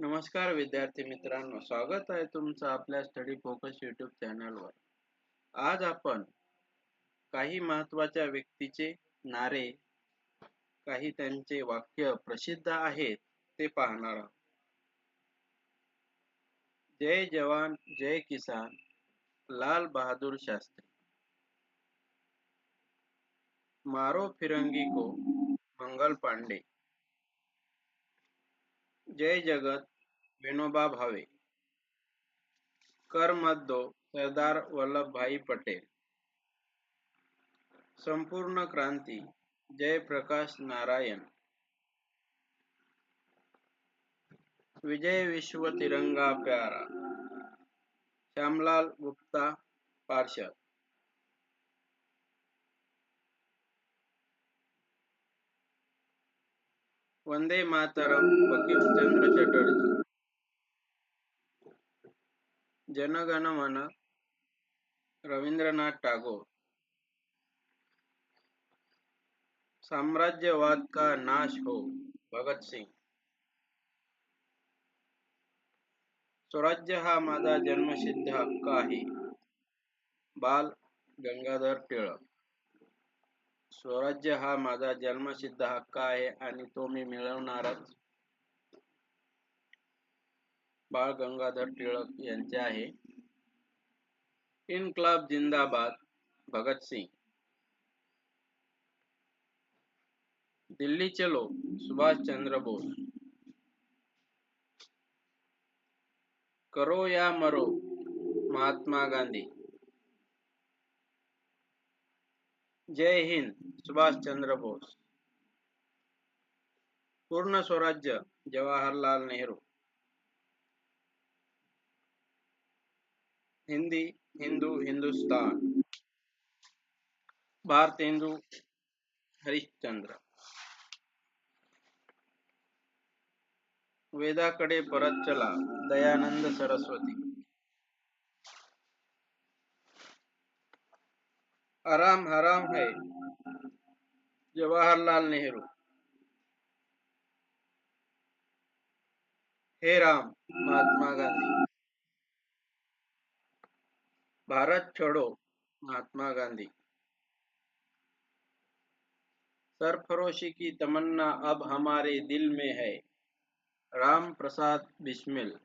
नमस्कार विद्यार्थी मित्रांनो स्वागत आहे तुमचं आपल्या स्टडी फोकस युट्यूब चॅनलवर आज आपण काही महत्त्वाच्या व्यक्तीचे नारे काही त्यांचे वाक्य प्रसिद्ध आहेत ते पाहणार आहोत. जय जवान जय किसान लाल बहादूर शास्त्री. मारो फिरंगी को मंगल पांडे. जय जगत, विनोबा भावे। कर मत दो सरदार वल्लभ भाई पटेल। संपूर्ण क्रांति जय प्रकाश नारायण। विजय विश्व तिरंगा प्यारा। श्यामलाल गुप्ता, पार्षद। वंदे मातरम बंकिम चंद्र चटर्जी। जनगण मन रवींद्रनाथ टागोर। साम्राज्यवाद का नाश हो, भगत सिंह। स्वराज्य हा माझा जन्मसिद्ध हक्क आहे. बाल गंगाधर टिळक। स्वराज्य हा माझा जन्मसिद्ध हक्क आहे आणि तो मी मिळवणारच. बाळ गंगाधर टिळक यांचे आहे. इनक्लाब जिंदाबाद भगतसिंग दिल्ली चलो सुभाष चंद्र बोस. करो या मरो, महात्मा गांधी. जय हिंद सुभाष चंद्र बोस पूर्ण स्वराज्य जवाहरलाल नेहरू हिंदी हिंदू हिंदुस्तान भारत हिंदू हरिश्चंद्र वेदाकडे परत चला दयानंद आराम हराम है। जवाहरलाल नेहरू। हे राम, महात्मा गांधी। भारत छोड़ो, महात्मा गांधी। सरफरोशी की तमन्ना अब हमारे दिल में है। राम प्रसाद बिस्मिल।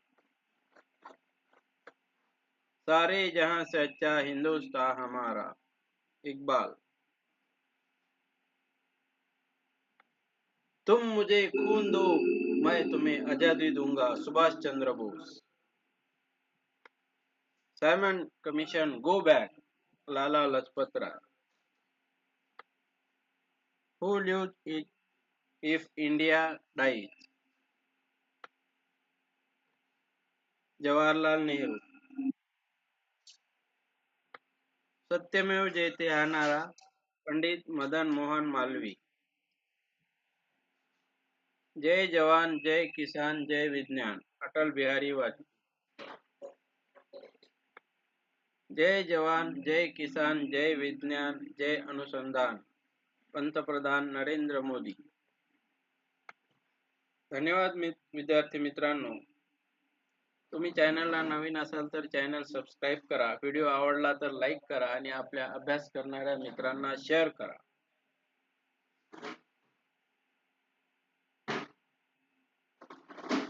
सारे जहाँ से अच्छा हिंदुस्तान हमारा। इकबाल। तुम मुझे खून दो, मैं तुम्हें आज़ादी दूँगा, Subhash Chandra Bose. Simon commission, go back, Lala Lajpat Rai. Who lived it if India dies? Jawaharlal Nehru. सत्यमेव जयते हाणारा पंडित मदन मोहन मालवी. जय जवान, जय किसान, जय विज्ञान. अटल बिहारी वाजपेयी. जय जवान, जय किसान, जय विज्ञान, जय अनुसंधान. पंतप्रधान नरेंद्र मोदी. धन्यवाद विद्यार्थी मित्रांनो. तुम्ही चॅनलला नवीन असाल तर चॅनल सबस्क्राईब करा. व्हिडिओ आवडला तर लाईक करा आणि आपल्या अभ्यास करणाऱ्या मित्रांना शेअर करा.